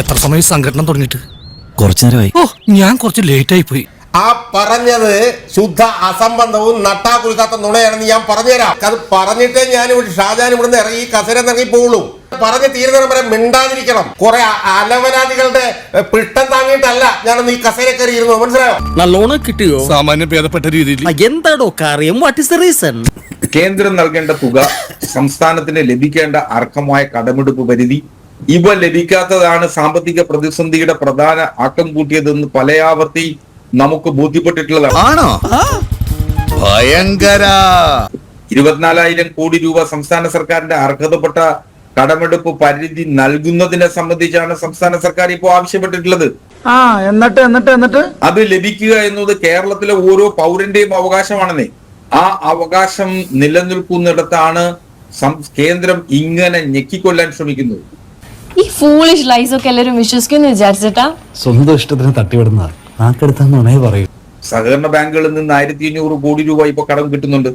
എത്ര സമയം സംഘടന തുടങ്ങിയിട്ട്? കുറച്ചു നേരമായി ഓ ഞാൻ കുറച്ച് ലേറ്റ് ആയി പോയി ആ പറഞ്ഞത് ശുദ്ധ അസംബന്ധവും നട്ടാ കുലുക്കാത്ത നുണയാണെന്ന് ഞാൻ പറഞ്ഞുതരാം. അത് പറഞ്ഞിട്ടേ ഞാൻ ഇവിടെ ഷാജാൻ ഇവിടുന്ന് ഇറങ്ങി കസര ഇറങ്ങി പോവുള്ളൂ പറഞ്ഞ് തീരുന്നതിന് വരെ മിണ്ടാതിരിക്കണം. കുറെ അലവനാദികളുടെ പിട്ടൻ പിട്ടം താങ്ങിയിട്ടല്ല ഞാനൊന്ന് ഈ കസേര കയറി ഇരുന്നു മനസ്സിലായോ? നല്ലോണം കിട്ടിയോ? സാമാന്യം ഭേദപ്പെട്ട രീതിയിൽ. എന്താടോ കാര്യം? വാട്ട് ഇസ് ദ റീസൺ കേന്ദ്രം നൽകേണ്ട തുക സംസ്ഥാനത്തിന് ലഭിക്കേണ്ട അർഹമായ കടമെടുപ്പ് പരിധി ഇവ ലഭിക്കാത്തതാണ് സാമ്പത്തിക പ്രതിസന്ധിയുടെ പ്രധാന ആക്കം കൂട്ടിയതെന്ന് പലയാവർത്തി നമുക്ക് ബോധ്യപ്പെട്ടിട്ടുള്ളതാണ്. ആണോ? ഭയങ്കര. ഇരുപത്തിനാലായിരം കോടി രൂപ സംസ്ഥാന സർക്കാരിന്റെ അർഹതപ്പെട്ട കടമെടുപ്പ് പരിധി നൽകുന്നതിനെ സംബന്ധിച്ചാണ് സംസ്ഥാന സർക്കാർ ഇപ്പോൾ ആവശ്യപ്പെട്ടിട്ടുള്ളത്. ആ എന്നിട്ട് എന്നിട്ട് എന്നിട്ട്? അത് ലഭിക്കുക എന്നത് കേരളത്തിലെ ഓരോ പൗരന്റെയും അവകാശമാണെന്നേ. ആ അവകാശം നിലനിൽക്കുന്നിടത്താണ് കേന്ദ്രം ഇങ്ങനെ ഞെക്കിക്കൊല്ലാൻ ശ്രമിക്കുന്നത്. ഈ ഫൂളിഷ് ലൈസ് ഒക്കെ എല്ലാരും വിശ്വസിക്കുന്നു വിചാരിച്ചിട്ടാ? സ്വന്തം ഇഷ്ടത്തിന് തട്ടിവിടുന്ന നാക്കെടുത്താന്നുണേ പറയൂ. സഹകരണ ബാങ്കുകളിൽ നിന്ന് ആയിരത്തി അഞ്ഞൂറ് കോടി രൂപ ഇപ്പൊ കടം കിട്ടുന്നുണ്ട്.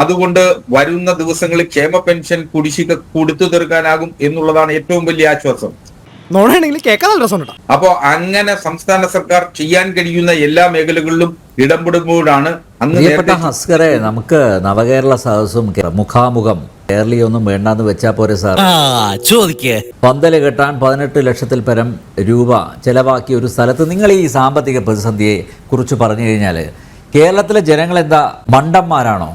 അതുകൊണ്ട് വരുന്ന ദിവസങ്ങളിൽ ക്ഷേമ പെൻഷൻ കുടിശ്ശിക കൊടുത്തു തീർക്കാനാകും എന്നുള്ളതാണ് ഏറ്റവും വലിയ ആശ്വാസം. അപ്പോ അങ്ങനെ സംസ്ഥാന സർക്കാർ ചെയ്യാൻ കഴിയുന്ന എല്ലാ മേഖലകളിലും ഇടപെടുമ്പോഴാണ് അന്ന് പ്രിയപ്പെട്ട ഹസ്കറെ നമുക്ക് നവകേരള സദസ്സും മുഖാമുഖം കേരളീയൊന്നും വേണ്ടാന്ന് വെച്ചാ പോരെ സാർ. ആ ചോദിക്കേ. പന്തൽ കെട്ടാൻ പതിനെട്ട് ലക്ഷത്തിൽ പരം രൂപ ചെലവാക്കിയ ഒരു സ്ഥലത്ത് നിങ്ങൾ ഈ സാമ്പത്തിക പ്രതിസന്ധിയെ കുറിച്ച് പറഞ്ഞു കഴിഞ്ഞാൽ കേരളത്തിലെ ജനങ്ങൾ എന്താ മണ്ടന്മാരാണോ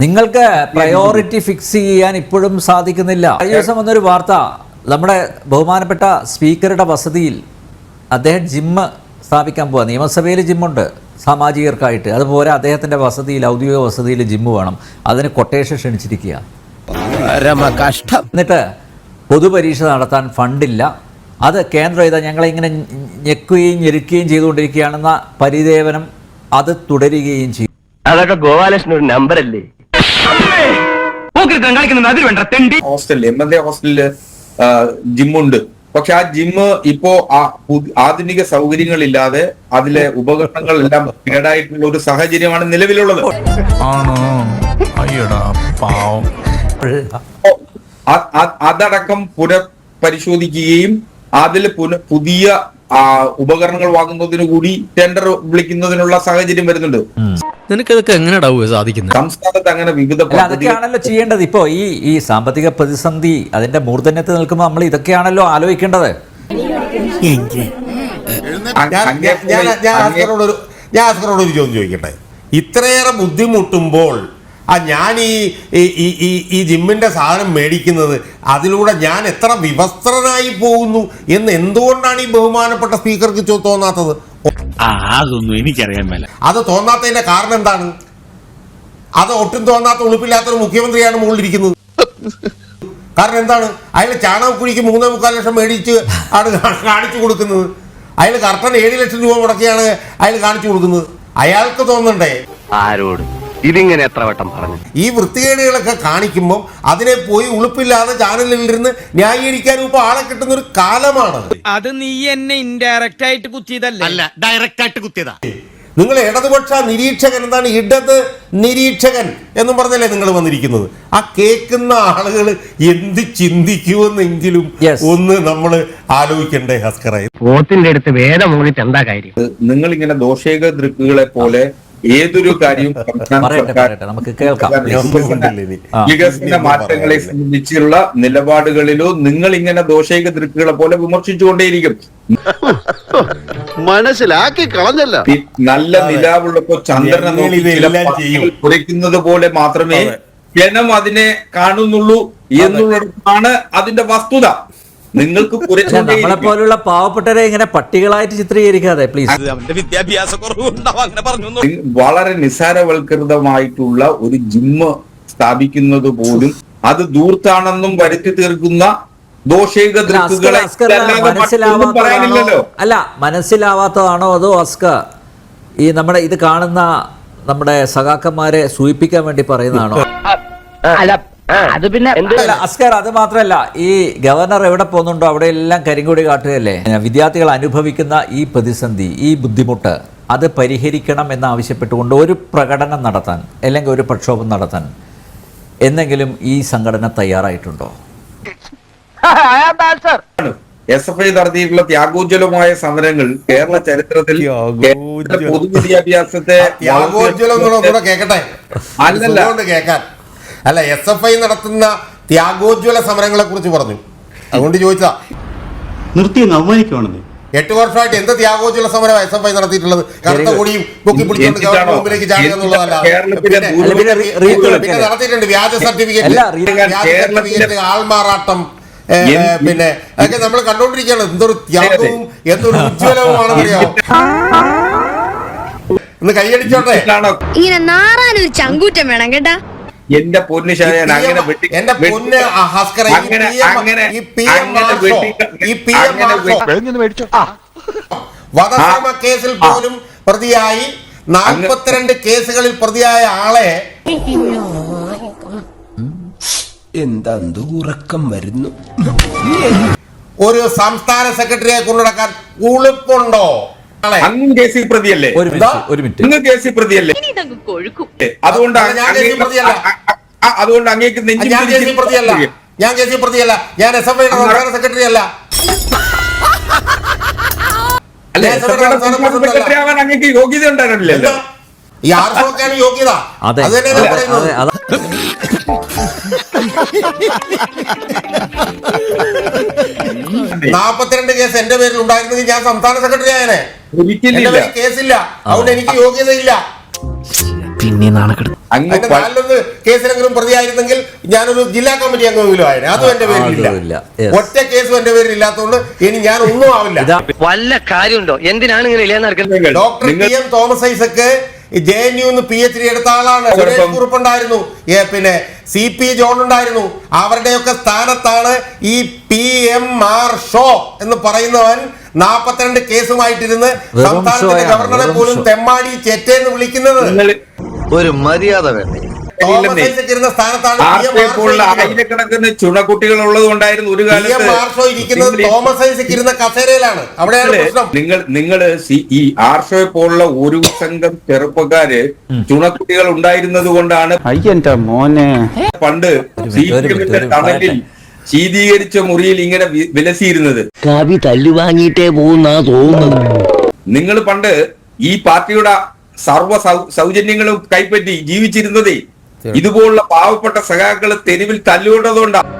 നിങ്ങൾക്ക് പ്രയോറിറ്റി ഫിക്സ് ചെയ്യാൻ ഇപ്പോഴും സാധിക്കുന്നില്ല. കഴിഞ്ഞ ദിവസം വന്നൊരു വാർത്ത നമ്മുടെ ബഹുമാനപ്പെട്ട സ്പീക്കറുടെ വസതിയിൽ അദ്ദേഹം ജിമ്മ് സ്ഥാപിക്കാൻ പോവുക നിയമസഭയിൽ ജിമ്മുണ്ട് സാമാജികർക്കായിട്ട്. അതുപോലെ അദ്ദേഹത്തിന്റെ വസതിയിൽ ഔദ്യോഗിക വസതിയിൽ ജിമ്മ് വേണം. അതിന് കൊട്ടേഷൻ ക്ഷണിച്ചിരിക്കുക പരമ കഷ്ടം എന്നിട്ട് പൊതുപരീക്ഷ നടത്താൻ ഫണ്ടില്ല. അത് കേന്ദ്രം ഇതാ ഞങ്ങളിങ്ങനെ ഞെക്കുകയും ഞെരുക്കുകയും ചെയ്തുകൊണ്ടിരിക്കുകയാണെന്ന പരിദേവനം അത് തുടരുകയും ചെയ്യും അതൊക്കെ ഗോപാലകൃഷ്ണൻ ഒരു എം എൽ എ ഹോസ്റ്റലിൽ ജിമ്മുണ്ട്. പക്ഷെ ആ ജിമ്മ് ഇപ്പോ ആധുനിക സൗകര്യങ്ങളില്ലാതെ അതിലെ ഉപകരണങ്ങൾ എല്ലാം കേടായിട്ടുള്ള ഒരു സാഹചര്യമാണ് നിലവിലുള്ളത്. അതടക്കം പുനഃപരിശോധിക്കുകയും അതിൽ പുന പുതിയ ആ, ഉപകരണങ്ങൾ വാങ്ങുന്നതിന് കൂടി ടെൻഡർ വിളിക്കുന്നതിനുള്ള സാഹചര്യം വരുന്നുണ്ട്. നിനക്കതൊക്കെ എങ്ങനെ സാധിക്കുന്നത് സംസ്ഥാനത്ത് അങ്ങനെ വിവിധ അതൊക്കെയാണല്ലോ ചെയ്യേണ്ടത്. ഇപ്പോ ഈ ഈ സാമ്പത്തിക പ്രതിസന്ധി അതിന്റെ മൂർധന്യത്തിൽ നിൽക്കുമ്പോൾ നമ്മൾ ഇതൊക്കെയാണല്ലോ ആലോചിക്കേണ്ടത്. ഞാൻ ഞാൻ- ആസ്കറോട് ഒരു ചോദ്യം ചോദിക്കട്ടെ? ഇത്രയേറെ ബുദ്ധിമുട്ടുമ്പോൾ ആ ഞാൻ ഈ ഈ- ഈ ഈ ഈ സാധനം മേടിക്കുന്നത് അതിലൂടെ ഞാൻ എത്ര വിവസ്ത്രനായി പോകുന്നു എന്ന് എന്തുകൊണ്ടാണ് ഈ ബഹുമാനപ്പെട്ട സ്പീക്കർക്ക് തോന്നാത്തത്? അതൊന്നും എനിക്കറിയാൻ മേല. അത് തോന്നാത്തതിന്റെ കാരണം എന്താണ്? അത് ഒട്ടും തോന്നാത്ത ഉളുപ്പില്ലാത്തൊരു മുഖ്യമന്ത്രിയാണ് മുകളിലിരിക്കുന്നത് കാരണം എന്താണ്? അയാൾ ചാണകക്കുഴിക്ക് മൂന്നേ മുക്കാൽ ലക്ഷം മേടിച്ച് ആണ് കാണിച്ചു കൊടുക്കുന്നത്. അയാൾ കർട്ടൻ ഏഴ് ലക്ഷം രൂപ മുടക്കിയാണ് അയാൾ കാണിച്ചു കൊടുക്കുന്നത്. അയാൾക്ക് തോന്നണ്ടേ? ആരോട്? ഇതിങ്ങനെ എത്ര വട്ടം പറഞ്ഞു? ഈ വൃത്തികേടുകളൊക്കെ കാണിക്കുമ്പോൾ അതിനെ പോയി ഉളുപ്പില്ലാതെ ചാനലിൽ ഇരുന്ന് ന്യായീകരിക്കാനും ഇപ്പൊ ആളെ കിട്ടുന്ന ഒരു കാലമാണ് അത്. നീ എന്നെ ഇൻഡയറക്റ്റ് ആയിട്ട് കുത്തിയതല്ല? അല്ല ഡയറക്റ്റ് ആയിട്ട് കുത്തിയതാ. നിങ്ങൾ ഇടതുപക്ഷ നിരീക്ഷകൻ എന്താണ്? ഇടത് നിരീക്ഷകൻ എന്നും പറഞ്ഞല്ലേ നിങ്ങൾ വന്നിരിക്കുന്നത്. ആ കേൾക്കുന്ന ആളുകൾ എന്ത് ചിന്തിക്കുമെന്നെങ്കിലും Yes. ഒന്ന് നമ്മൾ ആലോചിക്കണ്ടേ ഹസ്കറായി പോത്തിന്റെ അടുത്ത് വേദം മൂന്നിട്ട് എന്താ കാര്യം? നിങ്ങൾ ഇങ്ങനെ ദോഷേക ദൃക്കുകളെ പോലെ ഏതൊരു കാര്യവും സംസ്ഥാന സർക്കാർ നമുക്ക് കേൾക്കാം. വികസന- മാറ്റങ്ങളെ സംബന്ധിച്ചുള്ള നിലപാടുകളിലോ നിങ്ങൾ ഇങ്ങനെ ദോഷേക ദൃക്കുകളെ പോലെ വിമർശിച്ചുകൊണ്ടേയിരിക്കും. മനസ്സിലാക്കി കളഞ്ഞല്ല. നല്ല നിലാവുള്ളപ്പോ ചന്ദ്രനെ നോക്കി കുറയ്ക്കുന്നത് പോലെ മാത്രമേ ജനം അതിനെ കാണുന്നുള്ളൂ എന്നുള്ളതാണ് അതിന്റെ വസ്തുത. നിങ്ങൾക്ക് പക്ഷെ കുരച്ചുകൊണ്ടേ നമ്മളെ പോലുള്ള പാവപ്പെട്ടവരെ ഇങ്ങനെ പട്ടികളായിട്ട് ചിത്രീകരിക്കാതെ പ്ലീസ് വിദ്യാഭ്യാസ വളരെ നിസാരവൽകൃതമായിട്ടുള്ള ഒരു ജിമ്മ് സ്ഥാപിക്കുന്നത് പോലും അത് ദൂർത്താണെന്നും വരുത്തി തീർക്കുന്ന ദോഷൈക ദൃക്കുകളെ മനസ്സിലാവാത്തതാണോ? അല്ല മനസ്സിലാവാത്തതാണോ അതോ അസ്കർ? ഈ നമ്മുടെ ഇത് കാണുന്ന നമ്മുടെ സഖാക്കന്മാരെ സൂചിപ്പിക്കാൻ വേണ്ടി പറയുന്നതാണോ? അല്ല അത് പിന്നെ അസ്കർ അത് മാത്രമല്ല ഈ ഗവർണർ എവിടെ പോകുന്നുണ്ടോ അവിടെ എല്ലാം കരിങ്കൊടി കാട്ടുകയല്ലേ? വിദ്യാർത്ഥികൾ അനുഭവിക്കുന്ന ഈ പ്രതിസന്ധി ഈ ബുദ്ധിമുട്ട് അത് പരിഹരിക്കണം എന്നാവശ്യപ്പെട്ടുകൊണ്ട് ഒരു പ്രകടനം നടത്താൻ അല്ലെങ്കിൽ ഒരു പ്രക്ഷോഭം നടത്താൻ എന്തെങ്കിലും ഈ സംഘടന തയ്യാറായിട്ടുണ്ടോ? എസ് എഫ് ഐ നടത്തിയിട്ടുള്ള ത്യാഗോജ്വലമായ സമരങ്ങൾ കേരള ചരിത്രത്തിൽ പൊതുവിദ്യാഭ്യാസത്തെ അല്ലല്ല. അല്ല എസ് എഫ് ഐ നടത്തുന്ന ത്യാഗോജ്വല സമരങ്ങളെ കുറിച്ച് പറഞ്ഞു. അതുകൊണ്ട് ചോദിച്ചാ നിർത്തി അവമാനിക്കുവാണെന്നേ എട്ട് വർഷമായിട്ട് എന്ത് ത്യാഗോജ്വല സമരം എസ് എഫ് ഐ നടത്തിയിട്ടുള്ളത്? കറുത്ത കൊടിയും പൊക്കി പിടിച്ചുകൊണ്ട് മുമ്പിലേക്ക് ചാടുക എന്നുള്ളതല്ല. പിന്നെ- നടത്തിയിട്ടുണ്ട് വ്യാജ സർട്ടിഫിക്കറ്റ്. അല്ല, വ്യാജ സർട്ടിഫിക്കറ്റ് ആൾമാറാട്ടം. പിന്നെ അതൊക്കെ നമ്മൾ കണ്ടോണ്ടിരിക്കുകയാണ് എന്തൊരു ത്യാഗവും എന്തൊരു ഉജ്ജ്വലവുമാണ് ഒന്ന് കൈയടിച്ചോട്ടെ? ഇങ്ങനെ നാറാനൊരു ചങ്കൂറ്റം വേണം കേട്ടാ. എന്റെ പൊന്നു ഷാജാൻ അങ്ങനെ വധശ്രമ കേസിൽ പോലും പ്രതിയായി നാൽപ്പത്തിരണ്ട് കേസുകളിൽ പ്രതിയായ ആളെ എന്താ ഉറക്കം വരുന്നു? ഒരു സംസ്ഥാന സെക്രട്ടറിയെ കൊണ്ടുനടക്കാൻ ഉളുപ്പുണ്ടോ? അങ്ങും കേസിൽ പ്രതിയല്ലേ? ഒരു? മിനിറ്റ് ഒരു മിനിറ്റ്. അങ്ങ് കേസിൽ പ്രതിയല്ലേ? അതുകൊണ്ട് അതുകൊണ്ട് അങ്ങേക്ക് നെഞ്ചും ഞാൻ കേസിൽ പ്രതിയല്ല. ഞാൻ കേസിൽ പ്രതിയല്ല. ഞാൻ എസ് എഫ് ഐയുടെ സംസ്ഥാന സെക്രട്ടറി അല്ല. സെക്രട്ടറി ആവാൻ അങ്ങേക്ക് യോഗ്യത ഉണ്ടായിരുന്നില്ലല്ലോ? ഈ ആർഷോക്കാണ് യോഗ്യത? അതെ. അത് അതെ, അതെ, അതാ നാപ്പത്തിരണ്ട് കേസ് എന്റെ പേരിൽ ഉണ്ടായിരുന്നെങ്കിൽ ഞാൻ സംസ്ഥാന സെക്രട്ടറി ആയനെ. എന്റെ ഒരിക്കലില്ല പേരിൽ കേസില്ല. അതുകൊണ്ട് എനിക്ക് യോഗ്യതയില്ല. പിന്നെ നാണക്കെടുത്ത് കേസിലെങ്കിലും പ്രതിയായിരുന്നെങ്കിൽ ഞാനൊരു ജില്ലാ കമ്മിറ്റി അംഗമെങ്കിലും ആയിരുന്നു അതും എന്റെ പേരിലില്ല. ഒറ്റ കേസും എന്റെ പേരിൽ ഇല്ലാത്തതുകൊണ്ട് ഇനി ഞാൻ ഒന്നും ആവില്ല. വല്ല കാര്യമുണ്ടോ? എന്തിനാണ് ഇങ്ങനെ doctor T M Thomas Isaac J N U P H D എടുത്ത ആളാണ്. സുരേഷ് കുറുപ്പ് ഉണ്ടായിരുന്നു ഏ, പിന്നെ സി പി ജോൺ ഉണ്ടായിരുന്നു. അവരുടെയൊക്കെ സ്ഥാനത്താണ് ഈ പി എം ആർ ഷോ എന്ന് പറയുന്നവൻ നാപ്പത്തിരണ്ട് കേസുമായിട്ടിരുന്ന് സംസ്ഥാനത്തിന്റെ ഗവർണറെ പോലും. തെമ്മാടി ചെറ്റേന്ന് വിളിക്കുന്നത്. ഒരു മര്യാദ വേണ്ടേ? ആയിരക്കണക്കിന് ചുണക്കുട്ടികൾ ഉള്ളത് കൊണ്ടായിരുന്നു ഒരു കാലത്ത് തോമസ് ഐസക് ഇരുന്ന കസേരയിലാണ്. അവിടെയാണ് നിങ്ങൾ നിങ്ങൾ ഈ ആർഷോയെ പോലുള്ള ഒരു സംഘം ചെറുപ്പക്കാര് ചുണക്കുട്ടികൾ ഉണ്ടായിരുന്നത് കൊണ്ടാണ് അയ്യന്റെ മോനെ. പണ്ട് സി പി എമ്മിന്റെ തണലിൽ ശീതീകരിച്ച മുറിയിൽ ഇങ്ങനെ വിലസിയിരുന്നത്. കവി തല്ലു വാങ്ങിയിട്ടേ പോകുന്നാ തോന്നുന്നത്. നിങ്ങൾ പണ്ട് ഈ പാർട്ടിയുടെ സർവ സൗ- സൗജന്യങ്ങളും കൈപ്പറ്റി ജീവിച്ചിരുന്നതേ ഇതുപോലുള്ള പാവപ്പെട്ട സഖാക്കൾ തെരുവിൽ തല്ലുകൊണ്ടതുകൊണ്ടാണ്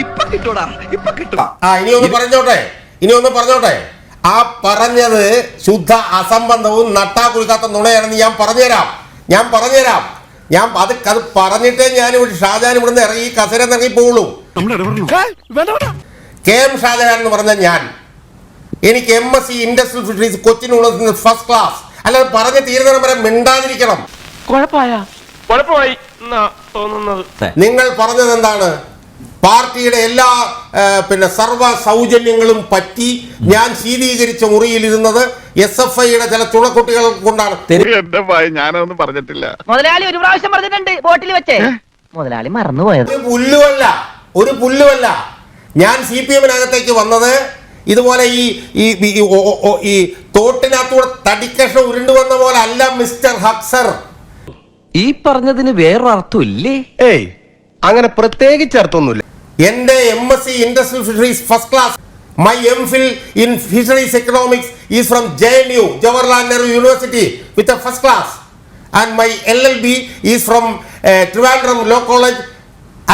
ഇപ്പൊ കിട്ടൂടാ ഇപ്പൊ കിട്ടും. ആ ഇനി ഒന്ന് പറഞ്ഞോട്ടെ? ഇനി ഒന്ന് പറഞ്ഞോട്ടെ? ആ പറഞ്ഞത് ശുദ്ധ അസംബന്ധവും നട്ടാ കുലുക്കാത്ത നുണയാണെന്ന് ഞാൻ പറഞ്ഞുതരാം. ഞാൻ പറഞ്ഞുതരാം. ഞാൻ അത് അത് പറഞ്ഞിട്ടേ ഞാൻ ഇവിടെ ഷാജാൻ ഇവിടുന്ന് ഇറങ്ങി ഈ കസര ഇറങ്ങി പോവുള്ളൂ. കെ എം ഷാജഹാൻ എന്ന് പറഞ്ഞ ഞാൻ. എനിക്ക് M S C industrial fisheries കൊച്ചിനുള്ള first class അല്ലാതെ പറഞ്ഞ് തീരുന്നതിന് വരെ മിണ്ടാതിരിക്കണം. കുഴപ്പമായി? എന്നാ തോന്നുന്നത്. നിങ്ങൾ പറഞ്ഞത് എന്താണ് പാർട്ടിയുടെ എല്ലാ പിന്നെ സർവ സൗജന്യങ്ങളും പറ്റി ഞാൻ ശീതീകരിച്ച മുറിയിലിരുന്നത് എസ് എഫ് ഐയുടെ ചില ചുണക്കുട്ടികൾ കൊണ്ടാണ്. ഞാനൊന്നും പറഞ്ഞിട്ടില്ല. മുതലാളി ഒരു പ്രാവശ്യം പറഞ്ഞിട്ടുണ്ട് ബോട്ടിൽ വെച്ചേ. മുതലാളി മറന്നുപോയത്. ഒരു പുല്ലുമല്ല ഒരു പുല്ലുമല്ല. ഞാൻ സി പി എമ്മിനകത്തേക്ക് വന്നത് ഇതുപോലെ ഈ ഈ തോട്ടിനകത്തൂടെ തടിക്കഷ്ണം ഉരുണ്ടു വന്ന പോലെ അല്ല മിസ്റ്റർ ഹക്സർ. ഈ പറഞ്ഞതിന് വേറൊരു അർത്ഥം ഇല്ലേ ഏയ് അങ്ങനെ പ്രത്യേകിച്ച് അർത്ഥമൊന്നുമില്ല. എന്റെ M S C industrial fisheries first class. My M phil in fisheries economics is from J N U Jawaharlal Nehru university with a first class and my L L B is from Trivandrum law college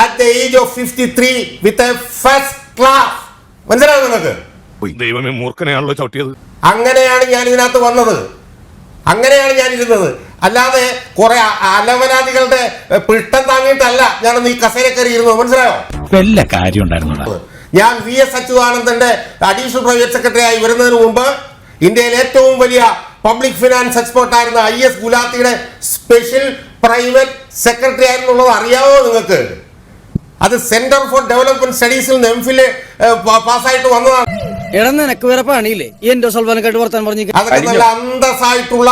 at the age of fifty three with a first class മനസ്സിലാവും നിങ്ങൾക്ക്? ദൈവമേ മൂർഖനെയാണല്ലോ ചവിട്ടിയത്. അങ്ങനെയാണ് ഞാൻ ഇതിനകത്ത് വന്നത്. അങ്ങനെയാണ് ഞാൻ ഇരുന്നത് അല്ലാതെ കുറെ അലവനാദികളുടെ പിട്ടം താങ്ങിയിട്ടല്ല ഞാനൊന്ന് ഈ കസേര കയറി ഇരുന്നു മനസ്സിലായോ? വല്ല കാര്യം ഉണ്ടായിരുന്നു ഞാൻ വി എസ് അച്യുതാനന്ദന്റെ അഡീഷണൽ പ്രൈവറ്റ് സെക്രട്ടറി ആയി വരുന്നതിന് മുമ്പ് ഇന്ത്യയിലെ ഏറ്റവും വലിയ പബ്ലിക് ഫിനാൻസ് എക്സ്പെർട്ട് ആയിരുന്ന ഐ എസ് ഗുലാത്തിയുടെ സ്പെഷ്യൽ പ്രൈവറ്റ് സെക്രട്ടറി ആയിരുന്നുള്ളത് അറിയാവോ നിങ്ങൾക്ക്? അത് സെന്റർ ഫോർ ഡെവലപ്മെന്റ് സ്റ്റഡീസിൽ നിന്ന് എംഫിൽ പാസ്സായിട്ട് വന്നതാണ്. എടാ നിനക്ക് വേറെ പണിയില്ലേ? ഈ എന്റെ സൽവാനക്കായിട്ട് വർത്താൻ പറഞ്ഞു അതൊക്കെ നല്ല അന്തസ്സായിട്ടുള്ള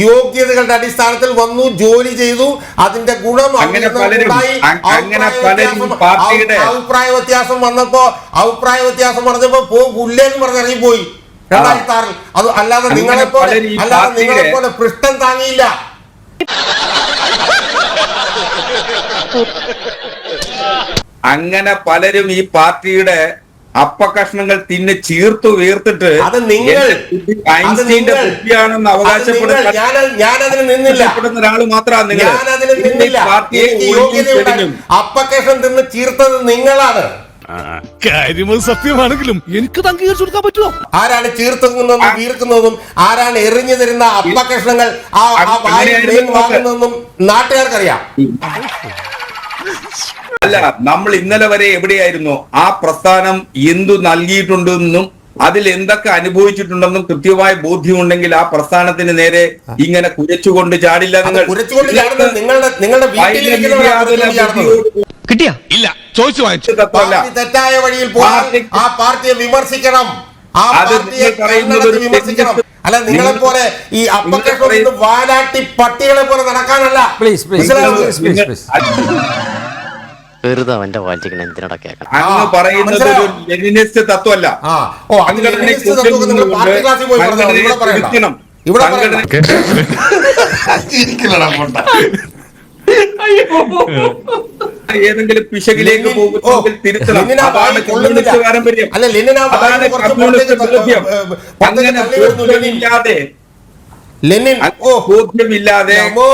യോഗ്യതകളുടെ അടിസ്ഥാനത്തിൽ വന്നു ജോലി ചെയ്തു അതിന്റെ ഗുണം അങ്ങനെ പലരും- ഉണ്ടായി. അങ്ങനെ അഭിപ്രായ പലരും വ്യത്യാസം- പാർട്ടിയുടെ- അഭി- അഭിപ്രായ വ്യത്യാസം വന്നപ്പോ അഭിപ്രായ വ്യത്യാസം പറഞ്ഞപ്പോ പോ പുല്ലേന്ന് പറഞ്ഞ് ഇറങ്ങിപ്പോയി രണ്ടായിരത്തി ആറിൽ. അത് അല്ലാതെ അങ്ങനെ നിങ്ങളെ പോലെ പലരും ഈ അല്ലാതെ പാർട്ടിയുടെ- നിങ്ങളെ പോലെ പൃഷ്ഠം താങ്ങിയില്ല. അങ്ങനെ പലരും ഈ പാർട്ടിയുടെ അപ്പകഷ്ണങ്ങൾ തിന്ന് ചീർത്തു വീർത്തിട്ട് അത് നിങ്ങൾ ഐൻസ്റ്റീന്റെ കുട്ടിയാണെന്ന് അവകാശപ്പെടുന്ന ഒരാൾ മാത്രമാണ് നിങ്ങൾ പാർട്ടിയെ അപ്പക്കഷ്ണം തിന്ന് ചീർത്തത് നിങ്ങളാണ്. കാര്യമത് സത്യമാണെങ്കിലും എനിക്ക് അംഗീകരിച്ചു കൊടുക്കാൻ പറ്റുമോ? ആരാണ് ചീർത്തുന്നതും വീർക്കുന്നതും ആരാണ് എറിഞ്ഞു തരുന്ന അപ്പകഷ്ണങ്ങൾ ആ വാങ്ങുന്നതെന്നും നാട്ടുകാർക്കറിയാം. അല്ല നമ്മൾ ഇന്നലെ വരെ എവിടെയായിരുന്നു? ആ പ്രസ്ഥാനം എന്തു നൽകിയിട്ടുണ്ടെന്നും അതിൽ എന്തൊക്കെ അനുഭവിച്ചിട്ടുണ്ടെന്നും കൃത്യമായ ബോധ്യമുണ്ടെങ്കിൽ ആ പ്രസ്ഥാനത്തിന് നേരെ ഇങ്ങനെ കുരച്ചുകൊണ്ട് ചാടില്ല നിങ്ങൾ. കിട്ടിയാ? ഇല്ല ചോദിച്ചു വാങ്ങിച്ചു. തെറ്റായ വഴിയിൽ പോയാൽ ആ പാർട്ടിയെ വിമർശിക്കണം. ആ പാർട്ടിയെ വിമർശിക്കണം. അല്ല നിങ്ങളെ പോലെ ഈ അപ്പക്കഷ്ണം വാലാട്ടി പട്ടികളെ പോലെ നടക്കാനല്ല. പ്ലീസ് പ്ലീസ് പ്ലീസ് പ്ലീസ് വെറുതെ അവന്റെ വായിച്ചിരിക്കണം എന്തിനോടെ കേൾക്കണം അങ്ങ് പറയുന്നത് ഒരു ലെനിനിസ്റ്റ് തത്വമല്ല. ആ. ഓ ലെനിനിസ്റ്റ് തത്വമൊക്കെ നിങ്ങൾ പാർട്ടി ക്ലാസ്സിൽ പോയി പറഞ്ഞോ സംഘടനയെ ഇവിടെ പറയണ്ട. തിരുത്തണം. ഇവിടെ സംഘടന- ഏതെങ്കിലും പിശകിലേക്ക് ലെനിൻ- ഓ, പോകുന്നെങ്കിൽ തിരുത്തണം. ലെനിൻ ആ അതാണ് കൊള്ളുന്നില്ല. കമ്മ്യൂണിസ്റ്റ് പാരമ്പര്യം അല്ല, ലെനിൻ ആ വായിൽ അതാണ് കുറച്ച് കമ്മ്യൂണിസ്റ്റ് പുറത്തേക്ക് ബോധ്യം. ഏ, ഏ, പുറത്തേക്ക് അങ്ങനെ തള്ളി ലെനിൻ. ബോധ്യമില്ലാതെ ലെനിൻ ഓ. ബോധ്യമില്ലാതെ നമോ.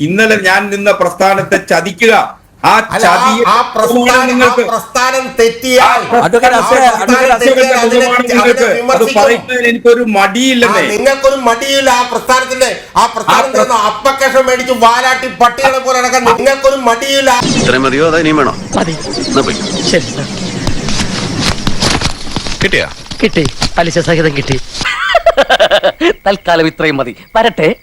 ഇന്നലെ ഞാൻ നിന്ന പ്രസ്ഥാനത്തെ ചതിക്കുക. ആ ചതി നിങ്ങൾക്ക് പ്രസ്ഥാനം തെറ്റിയാൽ. എനിക്കൊരു മടിയില്ലെന്നേ. നിങ്ങൾക്കൊരു മടിയില്ല. ആ പ്രസ്ഥാനത്തിന്റെ ആ പ്രസ്ഥാനം ആ പ്ര- തരുന്ന അപ്പക്കഷം മേടിച്ച് വാലാട്ടി പട്ടികളെ പോലെ നടക്കാൻ നിങ്ങൾക്കൊരു മടിയില്ല. ഇത്രയും മതിയോ? അതോ ഇനിയും വേണോ? എന്നാ ശരി. സർ കിട്ടിയാ? കിട്ടി. പലിശ സഹിതം കിട്ടി. തൽക്കാലം ഇത്രയും മതി. വരട്ടെ.